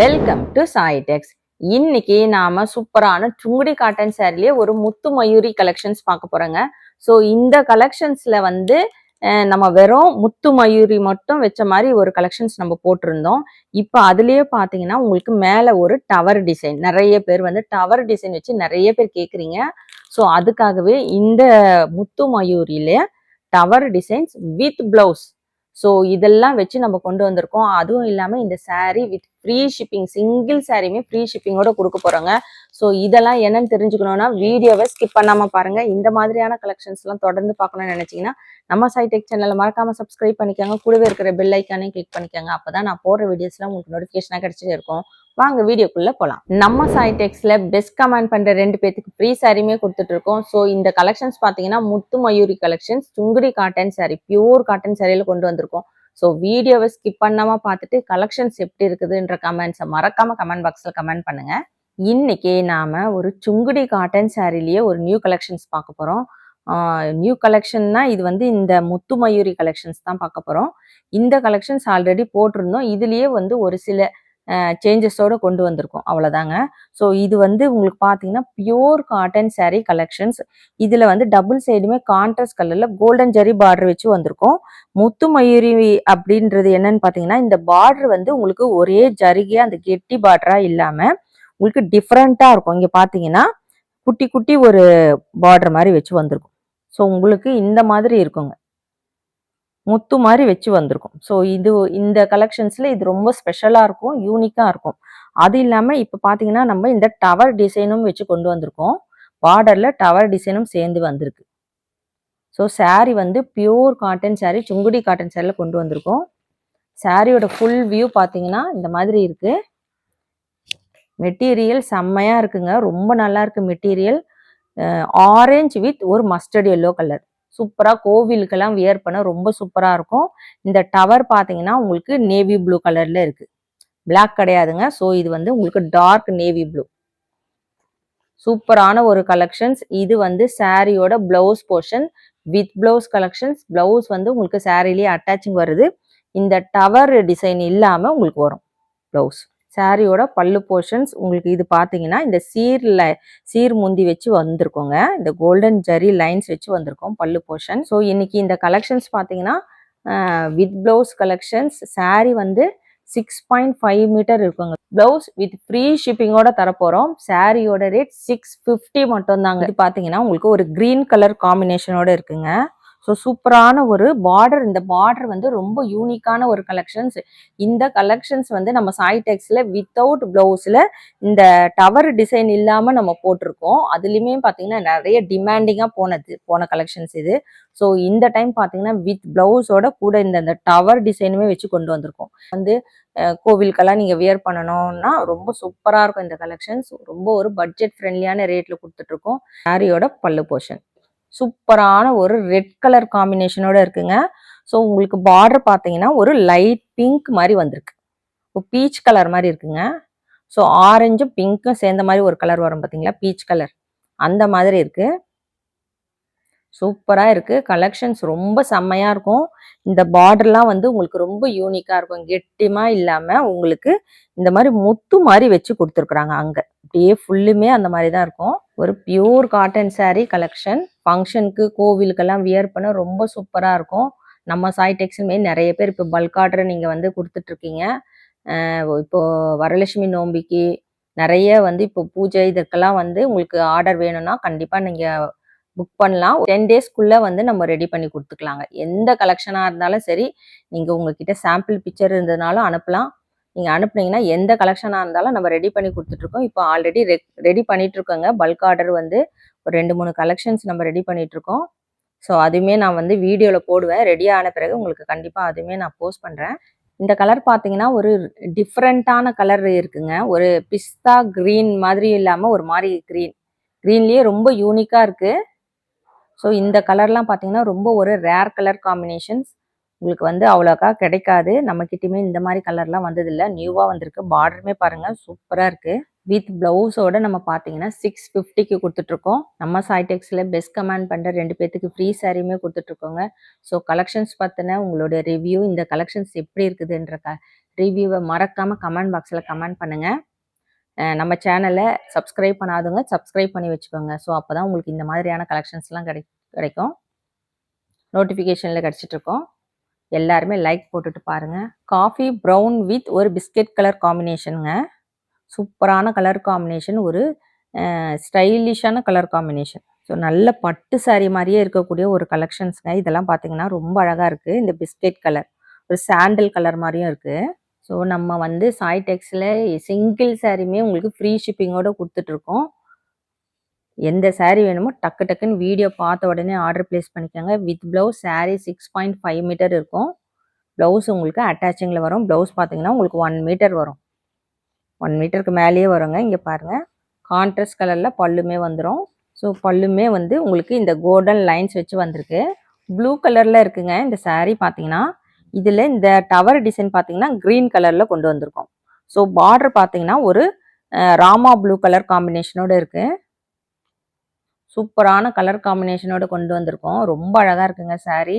Welcome to சாய்டெக்ஸ் இன்னைக்கு நாம சூப்பரான சுங்குடி காட்டன் சாரிலேயே ஒரு முத்து மயூரி கலெக்ஷன்ஸ் பார்க்க போறோங்க. ஸோ இந்த கலெக்ஷன்ஸ்ல வந்து நம்ம வெறும் முத்து மயூரி மட்டும் வச்ச மாதிரி ஒரு கலெக்ஷன்ஸ் நம்ம போட்டிருந்தோம். இப்போ அதுலயே பாத்தீங்கன்னா உங்களுக்கு மேல ஒரு டவர் டிசைன் நிறைய பேர் வந்து டவர் டிசைன் வச்சு நிறைய பேர் கேக்குறீங்க. ஸோ அதுக்காகவே இந்த முத்து மயூரியில tower designs with blouse so இதெல்லாம் வச்சு நம்ம கொண்டு வந்திருக்கோம். அதுவும் இல்லாமல் இந்த saree with free shipping single சாரியுமே ஃப்ரீ ஷிப்பிங்கோட கொடுக்க போகிறோங்க ஸோ இதெல்லாம் என்னன்னு தெரிஞ்சுக்கணும்னா வீடியோவை ஸ்கிப் பண்ணாமல் பாருங்கள் இந்த மாதிரியான கலெக்ஷன்ஸ்லாம் தொடர்ந்து பார்க்கணும்னு நினச்சிங்கன்னா நம்ம சைடெக் சேனலை மறக்காமல் சப்ஸ்கிரைப் பண்ணிக்கோங்க. கூடவே இருக்கிற பெல் ஐக்கானே கிளிக் பண்ணிக்கோங்க. அப்போ தான் நான் போடுற வீடியோஸ்லாம் உங்களுக்கு நோட்டிஃபிகேஷனாக கிடச்சிட்டு இருக்கும். வாங்க வீடியோக்குள்ள போகலாம் நம்ம சைடெக்ஸ்ல பெஸ்ட் கமெண்ட் பண்ற ரெண்டு பேத்துக்கு ஃப்ரீ சாரியுமே கொடுத்துட்டு இருக்கோம் ஸோ இந்த கலெக்ஷன்ஸ் பார்த்தீங்கன்னா Muthu Mayuri collections Sungudi cotton saree pure cotton சாரியில கொண்டு வந்திருக்கோம். ஸோ வீடியோவை ஸ்கிப் பண்ணாம பார்த்துட்டு கலெக்ஷன்ஸ் எப்படி இருக்குதுன்ற கமெண்ட்ஸை மறக்காம கமெண்ட் பாக்ஸ்ல கமெண்ட் பண்ணுங்க. இன்னைக்கு நாம ஒரு சுங்குடி காட்டன் சாரிலேயே ஒரு நியூ கலெக்ஷன்ஸ் பார்க்க போறோம். நியூ கலெக்ஷன்னா இது வந்து இந்த முத்து மயூரி கலெக்ஷன்ஸ் தான் பார்க்க போறோம். இந்த கலெக்ஷன்ஸ் ஆல்ரெடி போட்டிருந்தோம். இதுலயே வந்து ஒரு சில சேஞ்சஸோட கொண்டு வந்திருக்கோம். அவ்வளோதாங்க ஸோ இது வந்து உங்களுக்கு பார்த்தீங்கன்னா பியோர் காட்டன் சேரீ கலெக்ஷன்ஸ் இதில் வந்து டபுள் சைடுமே கான்ட்ராஸ்ட் கலரில் கோல்டன் ஜரி பார்டர் வச்சு வந்திருக்கும். முத்து மயூரி அப்படின்றது என்னன்னு பார்த்தீங்கன்னா இந்த பார்டர் வந்து உங்களுக்கு ஒரே ஜரிகையாக அந்த கெட்டி பார்டராக இல்லாமல் உங்களுக்கு டிஃப்ரெண்ட்டாக இருக்கும். இங்கே பார்த்தீங்கன்னா குட்டி குட்டி ஒரு பார்டர் மாதிரி வச்சு வந்திருக்கும். ஸோ உங்களுக்கு இந்த மாதிரி இருக்குங்க. முத்து மாதிரி வச்சு வந்திருக்கும். ஸோ இது இந்த கலெக்ஷன்ஸில் இது ரொம்ப ஸ்பெஷலாக இருக்கும் யூனிக்காக இருக்கும். அது இல்லாமல் இப்போ பார்த்தீங்கன்னா நம்ம இந்த டவர் டிசைனும் வச்சு கொண்டு வந்திருக்கோம். பார்டரில் டவர் டிசைனும் சேர்ந்து வந்திருக்கு. ஸோ சாரீ வந்து pure cotton saree Sungudi cotton சாரியில் கொண்டு வந்திருக்கோம். சாரியோட ஃபுல் வியூ பார்த்தீங்கன்னா இந்த மாதிரி இருக்குது மெட்டீரியல் செம்மையாக இருக்குங்க. ரொம்ப நல்லா இருக்குது மெட்டீரியல் ஆரஞ்சு வித் ஒரு மஸ்டர்ட் எல்லோ கலர் சூப்பராக கோவிலுக்கெல்லாம் வியர் பண்ண ரொம்ப சூப்பராக இருக்கும். இந்த டவர் பார்த்தீங்கன்னா உங்களுக்கு நேவி ப்ளூ கலரில் இருக்குது பிளாக் கிடையாதுங்க. ஸோ இது வந்து உங்களுக்கு டார்க் நேவி ப்ளூ சூப்பரான ஒரு கலெக்ஷன்ஸ் இது வந்து சாரியோட blouse portion with blouse collections blouse வந்து உங்களுக்கு சாரிலேயே அட்டாச்சிங் வருது. இந்த டவர் டிசைன் இல்லாமல் உங்களுக்கு வரும் பிளவுஸ் சாரியோட பல்லு போர்ஷன்ஸ் உங்களுக்கு இது பார்த்தீங்கன்னா இந்த சீரில் சீர் முந்தி வச்சு வந்திருக்கோங்க. இந்த கோல்டன் ஜரி லைன்ஸ் வச்சு வந்திருக்கோம் பல்லு போர்ஷன் ஸோ இன்னைக்கு இந்த கலெக்ஷன்ஸ் பார்த்தீங்கன்னா வித் ப்ளவுஸ் கலெக்ஷன்ஸ் சாரி வந்து சிக்ஸ் பாயிண்ட் ஃபைவ் மீட்டர் இருக்குங்க. ப்ளவுஸ் வித் ஃப்ரீ ஷிப்பிங்கோட தரப்போகிறோம் சாரியோட ரேட் சிக்ஸ் ஃபிஃப்டி மட்டும்தாங்க. இது பார்த்தீங்கன்னா உங்களுக்கு ஒரு க்ரீன் கலர் காம்பினேஷனோட இருக்குங்க. ஸோ சூப்பரான ஒரு பார்டர் இந்த பார்டர் வந்து ரொம்ப யூனிக்கான ஒரு கலெக்ஷன்ஸ் இந்த கலெக்ஷன்ஸ் வந்து நம்ம சாய்டெக்ஸில் வித்தவுட் ப்ளவுஸில் இந்த டவர் டிசைன் இல்லாமல் நம்ம போட்டிருக்கோம். அதுலேயுமே பார்த்தீங்கன்னா நிறைய டிமாண்டிங்காக போனது போன கலெக்ஷன்ஸ் இது. ஸோ இந்த டைம் பார்த்தீங்கன்னா வித் ப்ளவுஸோட கூட இந்த இந்த டவர் டிசைனுமே வச்சு கொண்டு வந்திருக்கோம். வந்து கோவிலுக்கெல்லாம் நீங்கள் வியர் பண்ணணும்னா ரொம்ப சூப்பராக இருக்கும் இந்த கலெக்ஷன்ஸ் ரொம்ப ஒரு பட்ஜெட் ஃப்ரெண்ட்லியான ரேட்டில் கொடுத்துட்ருக்கோம் சாரியோட பல்லு போர்ஷன் சூப்பரான ஒரு ரெட் கலர் காம்பினேஷனோட இருக்குங்க. ஸோ உங்களுக்கு பார்டர் பார்த்தீங்கன்னா ஒரு லைட் பிங்க் மாதிரி வந்திருக்கு. பீச் கலர் மாதிரி இருக்குங்க. ஸோ ஆரஞ்சும் பிங்க்கும் சேர்ந்த மாதிரி ஒரு கலர் வரும் பார்த்தீங்களா பீச் கலர் அந்த மாதிரி இருக்கு. சூப்பராக இருக்கு. கலெக்ஷன்ஸ் ரொம்ப செம்மையாக இருக்கும். இந்த பார்டர்லாம் வந்து உங்களுக்கு ரொம்ப யூனிக்காக இருக்கும். கெட்டிமா இல்லாமல் உங்களுக்கு இந்த மாதிரி முத்து மாதிரி வச்சு கொடுத்துருக்குறாங்க அங்கே. அப்படியே ஃபுல்லுமே அந்த மாதிரி தான் இருக்கும். ஒரு பியூர் காட்டன் சாரீ கலெக்ஷன் ஃபங்க்ஷனுக்கு கோவிலுக்கெல்லாம் வியர் பண்ண ரொம்ப சூப்பராக இருக்கும். நம்ம சாய் டெக்ஸ்டுமே நிறைய பேர் இப்போ பல்க் ஆர்டர் நீங்கள் வந்து கொடுத்துட்ருக்கீங்க. இப்போது இப்போ வரலட்சுமி நோம்பிக்கு நிறைய வந்து இப்போ பூஜை இதற்கெல்லாம் வந்து உங்களுக்கு ஆர்டர் வேணும்னா கண்டிப்பாக நீங்கள் புக் பண்ணலாம். டென் டேஸ்க்குள்ளே வந்து நம்ம ரெடி பண்ணி கொடுத்துக்கலாங்க. எந்த கலெக்ஷனாக இருந்தாலும் சரி நீங்கள் உங்ககிட்ட சாம்பிள் பிக்சர் இருந்ததுனாலும் அனுப்பலாம். நீங்கள் அனுப்புனீங்கன்னா எந்த கலெக்ஷனாக இருந்தாலும் நம்ம ரெடி பண்ணி கொடுத்துட்ருக்கோம். இப்போ ஆல்ரெடி ரெடி பண்ணிகிட்ருக்கோங்க பல்க் ஆர்டர் வந்து ஒரு ரெண்டு மூணு கலெக்ஷன்ஸ் நம்ம ரெடி பண்ணிகிட்ருக்கோம் ஸோ அதுவுமே நான் வந்து வீடியோவில் போடுவேன். ரெடி ஆன பிறகு உங்களுக்கு கண்டிப்பாக அதுவுமே நான் போஸ்ட் பண்ணுறேன் இந்த கலர் பார்த்தீங்கன்னா ஒரு டிஃப்ரெண்ட்டான கலர் இருக்குங்க. ஒரு பிஸ்தா க்ரீன் மாதிரி இல்லாமல் ஒரு மாதிரி க்ரீன் க்ரீன்லேயே ரொம்ப யூனிக்காக இருக்குது ஸோ இந்த கலர்லாம் பார்த்தீங்கன்னா ரொம்ப ஒரு ரேர் கலர் காம்பினேஷன்ஸ் உங்களுக்கு வந்து அவ்வளோக்கா கிடைக்காது. நம்ம இந்த மாதிரி கலர்லாம் வந்ததில்லை. நியூவாக வந்திருக்கு. பார்டருமே பாருங்கள் சூப்பராக இருக்குது வித் ப்ளவுஸோட நம்ம பார்த்தீங்கன்னா சிக்ஸ் ஃபிஃப்டிக்கு கொடுத்துட்ருக்கோம். நம்ம சாய்டெக்ஸில் பெஸ்ட் கமெண்ட் பண்ணுற ரெண்டு பேர்த்துக்கு ஃப்ரீ சாரியுமே கொடுத்துட்ருக்கோங்க. ஸோ கலெக்ஷன்ஸ் பார்த்தினா உங்களோட ரிவ்யூ இந்த கலெக்ஷன்ஸ் எப்படி இருக்குதுன்ற க ரிவ்யூவை மறக்காமல் கமெண்ட் பாக்ஸில் கமெண்ட் பண்ணுங்கள் நம்ம சேனலை சப்ஸ்கிரைப் பண்ணாதவங்க சப்ஸ்கிரைப் பண்ணி வச்சுக்கோங்க. ஸோ அப்போ தான் உங்களுக்கு இந்த மாதிரியான கலெக்ஷன்ஸ்லாம் கிடை கிடைக்கும். நோட்டிஃபிகேஷனில் கிடச்சிட்ருக்கோம். எல்லாருமே லைக் போட்டுட்டு பாருங்க. காஃபி ப்ரௌன் வித் ஒரு பிஸ்கெட் கலர் காம்பினேஷனுங்க சூப்பரான கலர் காம்பினேஷன் ஒரு ஸ்டைலிஷான கலர் காம்பினேஷன் ஸோ நல்ல பட்டு saree மாதிரியே இருக்கக்கூடிய ஒரு கலெக்ஷன்ஸுங்க இதெல்லாம் பார்த்தீங்கன்னா ரொம்ப அழகாக இருக்குது இந்த பிஸ்கெட் கலர் ஒரு சாண்டல் கலர் மாதிரியும் இருக்குது ஸோ நம்ம வந்து சாய் டெக்ஸில் சிங்கிள் சாரீமே உங்களுக்கு ஃப்ரீ ஷிப்பிங்கோட கொடுத்துட்ருக்கோம் எந்த சாரீ வேணுமோ டக்கு டக்குன்னு வீடியோ பார்த்த உடனே ஆர்டர் ப்ளேஸ் பண்ணிக்கோங்க. With blouse saree six point five metre இருக்கும். ப்ளவுஸ் உங்களுக்கு அட்டாச்சிங்கில் வரும். ப்ளவுஸ் பார்த்தீங்கன்னா உங்களுக்கு ஒன் மீட்டர் வரும். ஒன் மீட்டருக்கு மேலேயே வருங்க. இங்கே பாருங்கள் கான்ட்ராஸ்ட் கலரில் பல்லுமே வந்துடும் ஸோ பல்லுமே வந்து உங்களுக்கு இந்த கோல்டன் லைன்ஸ் வச்சு வந்திருக்கு. ப்ளூ கலரில் இருக்குங்க. இந்த சாரீ பார்த்தீங்கன்னா இதில் இந்த டவர் டிசைன் பார்த்தீங்கன்னா க்ரீன் கலரில் கொண்டு வந்திருக்கோம். ஸோ பார்டர் பார்த்தீங்கன்னா ஒரு ராமா ப்ளூ கலர் காம்பினேஷனோட இருக்குது சூப்பரான கலர் காம்பினேஷனோட கொண்டு வந்திருக்கோம். ரொம்ப அழகாக இருக்குங்க சாரீ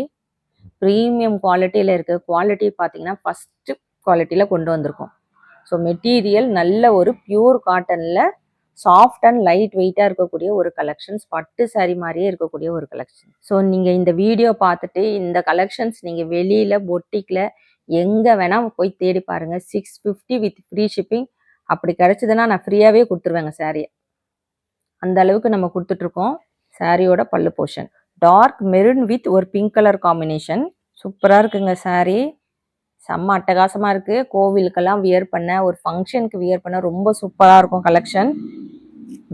ப்ரீமியம் குவாலிட்டியில் இருக்குது குவாலிட்டி பார்த்தீங்கன்னா ஃபஸ்ட்டு குவாலிட்டியில் கொண்டு வந்திருக்கோம். ஸோ மெட்டீரியல் நல்ல ஒரு பியூர் காட்டனில் சாஃப்ட் அண்ட் லைட் வெயிட்டாக இருக்கக்கூடிய ஒரு கலெக்ஷன்ஸ் பட்டு saree மாதிரியே இருக்கக்கூடிய ஒரு கலெக்ஷன் ஸோ நீங்கள் இந்த வீடியோ பார்த்துட்டு இந்த கலெக்ஷன்ஸ் நீங்கள் வெளியில் பொட்டிக்கில் எங்கே வேணால் போய் தேடி பாருங்கள் six fifty with free shipping அப்படி கிடச்சிதுன்னா நான் ஃப்ரீயாகவே கொடுத்துருவேங்க சாரியை அந்த அளவுக்கு நம்ம கொடுத்துட்ருக்கோம். சாரியோட pallu portion. Dark maroon with ஒரு பிங்க் கலர் காம்பினேஷன். சூப்பராக இருக்குங்க saree செம்ம அட்டகாசமாக இருக்குது கோவிலுக்கெல்லாம் வியர் பண்ண ஒரு ஃபங்க்ஷனுக்கு வியர் பண்ண ரொம்ப சூப்பராக இருக்கும் கலெக்ஷன்.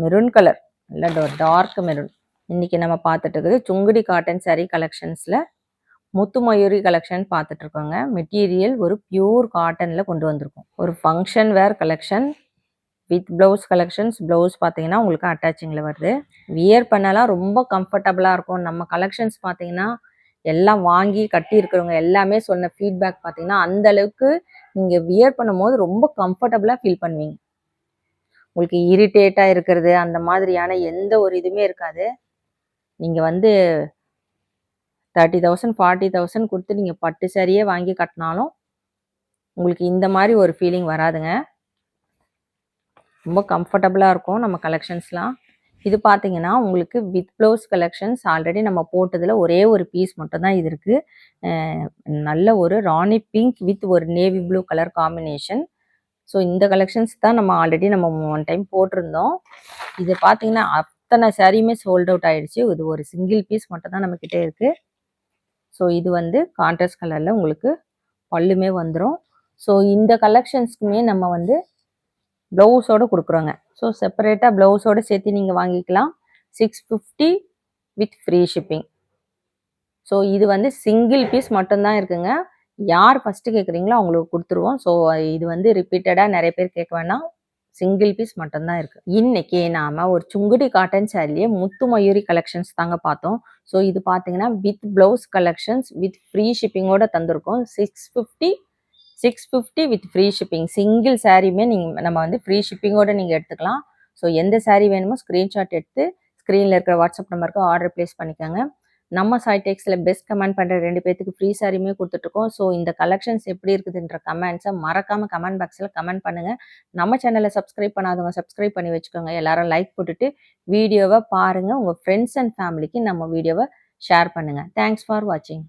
Maroon colour. நல்ல டார்க் மெரூன். இன்னைக்கு நம்ம பார்த்துட்டு இருக்குது சுங்குடி காட்டன் saree கலெக்ஷன்ஸில். முத்து மயூரி கலெக்ஷன் பார்த்துட்ருக்கோங்க மெட்டீரியல் ஒரு பியூர் காட்டனில் கொண்டு வந்திருக்கோம். ஒரு function wear collection. With blouse collections blouse பார்த்தீங்கன்னா உங்களுக்கு அட்டாச்சிங்கில் வருது. வியர் பண்ணலாம் ரொம்ப கம்ஃபர்டபுளாக இருக்கும். நம்ம கலெக்ஷன்ஸ் பார்த்தீங்கன்னா எல்லாம் வாங்கி கட்டி இருக்கிறவங்க எல்லாமே சொன்ன ஃபீட்பேக் பார்த்தீங்கன்னா அந்த அளவுக்கு நீங்கள் வியர் பண்ணும்போது ரொம்ப கம்ஃபர்டபுளாக ஃபீல் பண்ணுவீங்க. உங்களுக்கு இரிட்டேட்டாக இருக்கிறது அந்த மாதிரியான எந்த ஒரு இதுவுமே இருக்காது. நீங்கள் வந்து தேர்ட்டி தௌசண்ட் ஃபார்ட்டி தௌசண்ட் கொடுத்து நீங்கள் பட்டு சாரியே வாங்கி கட்டினாலும் உங்களுக்கு இந்த மாதிரி ஒரு ஃபீலிங் வராதுங்க. ரொம்ப கம்ஃபர்டபுளாக இருக்கும் நம்ம கலெக்ஷன்ஸ்லாம் இது பார்த்தீங்கன்னா உங்களுக்கு வித் ப்ளவுஸ் கலெக்ஷன்ஸ் ஆல்ரெடி நம்ம போட்டதில் ஒரே ஒரு பீஸ் மட்டும் தான் இது இருக்குது நல்ல ஒரு ராணி பிங்க் வித் ஒரு navy blue colour combination so இந்த கலெக்ஷன்ஸ் தான் நம்ம ஆல்ரெடி நம்ம ஒன் டைம் போட்டிருந்தோம். இது பார்த்தீங்கன்னா அத்தனை சாரியுமே சோல்ட் அவுட் ஆயிடுச்சு. இது ஒரு சிங்கிள் பீஸ் மட்டும் தான் நம்மக்கிட்ட இருக்குது ஸோ இது வந்து கான்ட்ராஸ்ட் கலரில் உங்களுக்கு பல்லுமே வந்துடும் ஸோ இந்த கலெக்ஷன்ஸ்க்குமே நம்ம வந்து ப்ளவுஸோடு கொடுக்குறோங்க. ஸோ செப்பரேட்டாக ப்ளவுஸோடு சேர்த்து நீங்கள் வாங்கிக்கலாம். Six fifty with free shipping so இது வந்து சிங்கிள் பீஸ் மட்டும்தான் இருக்குங்க. யார் ஃபஸ்ட்டு கேட்குறீங்களோ அவங்களுக்கு கொடுத்துருவோம். ஸோ இது வந்து ரிப்பீட்டடாக நிறைய பேர் கேட்க வேணாம். சிங்கிள் பீஸ் மட்டும்தான் இருக்குது இன்னைக்கு நாம் ஒரு சுங்குடி காட்டன் சாரிலேயே முத்து மயூரி கலெக்ஷன்ஸ் தாங்க பார்த்தோம். ஸோ இது பார்த்தீங்கன்னா with blouse collections with free ஷிப்பிங்கோட தந்திருக்கோம். Six fifty six fifty with free shipping single சாரியுமே நீங்கள் நம்ம வந்து ஃப்ரீ ஷிப்பிங்கோட நீங்கள் எடுத்துக்கலாம். ஸோ எந்த சாரீ வேணுமோ ஸ்க்ரீன்ஷாட் எடுத்து ஸ்க்ரீனில் இருக்கிற வாட்ஸ்அப் நம்பருக்கு ஆர்டர் ப்ளேஸ் பண்ணிக்கோங்க. நம்ம சைடெக்ஸில் பெஸ்ட் கமெண்ட் பண்ணுற ரெண்டு பேத்துக்கு ஃப்ரீ சாரியுமே கொடுத்துட்ருக்கோம். ஸோ இந்த கலெக்ஷன்ஸ் எப்படி இருக்குதுன்ற கமெண்ட்ஸை மறக்காமல் கமெண்ட் பாக்ஸில் கமெண்ட் பண்ணுங்கள் நம்ம சேனலை சப்ஸ்கிரைப் பண்ணாதவங்க சப்ஸ்கிரைப் பண்ணி வச்சுக்கோங்க. எல்லாரும் லைக் போட்டுட்டு வீடியோவை பாருங்கள் உங்கள் ஃப்ரெண்ட்ஸ் அண்ட் ஃபேமிலிக்கு நம்ம வீடியோவை ஷேர் பண்ணுங்கள் தேங்க்ஸ் ஃபார் வாட்சிங்